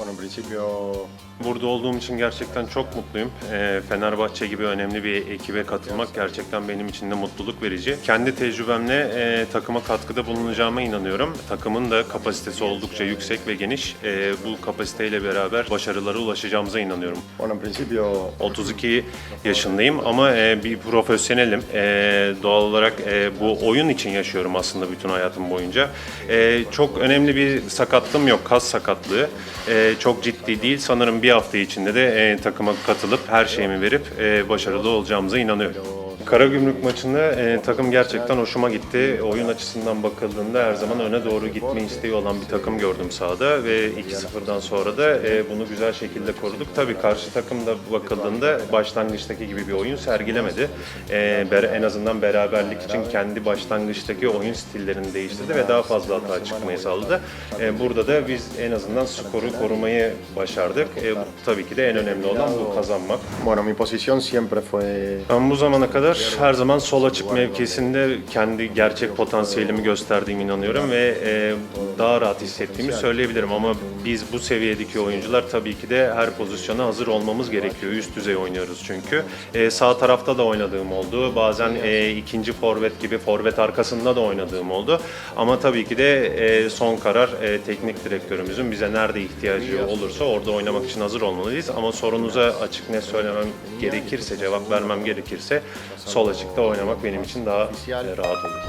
Bueno, en principio Burada olduğum için gerçekten çok mutluyum. Ee, Fenerbahçe gibi önemli bir ekibe katılmak gerçekten benim için de mutluluk verici. Kendi tecrübemle e, takıma katkıda bulunacağıma inanıyorum. Takımın da kapasitesi oldukça yüksek ve geniş. E, bu kapasiteyle beraber başarılara ulaşacağımıza inanıyorum. Bueno, en principio 32 yaşındayım ama e, bir profesyonelim. E, doğal olarak e, bu oyun için yaşıyorum aslında bütün hayatım boyunca. E, çok önemli bir sakatlığım yok, kas sakatlığı. E, çok ciddi değil. Sanırım bir hafta içinde de e, takıma katılıp her şeyimi verip e, başarılı olacağımıza inanıyorum. Karagümrük maçında e, takım gerçekten hoşuma gitti. Oyun açısından bakıldığında her zaman öne doğru gitme isteği olan bir takım gördüm sahada ve 2-0'dan sonra da e, bunu güzel şekilde koruduk. Tabii karşı takım da bakıldığında başlangıçtaki gibi bir oyun sergilemedi. E, en azından beraberlik için kendi başlangıçtaki oyun stillerini değiştirdi ve daha fazla hata çıkmayı sağladı. E, burada da biz en azından skoru korumayı başardık. E, tabii ki de en önemli olan bu kazanmak. Bueno, mi posición siempre fue Ben bu zamana kadar her zaman sol açık mevkisinde kendi gerçek potansiyelimi gösterdiğime inanıyorum ve e, daha rahat hissettiğimi söyleyebilirim ama biz bu seviyedeki oyuncular tabii ki de her pozisyona hazır olmamız gerekiyor. Üst düzey oynuyoruz çünkü. E, sağ tarafta da oynadığım oldu. Bazen e, ikinci forvet gibi forvet arkasında da oynadığım oldu. Ama tabii ki de e, son karar e, teknik direktörümüzün bize nerede ihtiyacı olursa orada oynamak için hazır olmalıyız. Ama sorunuza açık ne söylemem gerekirse, cevap vermem gerekirse sol açıkta oynamak benim için daha e, rahat olur.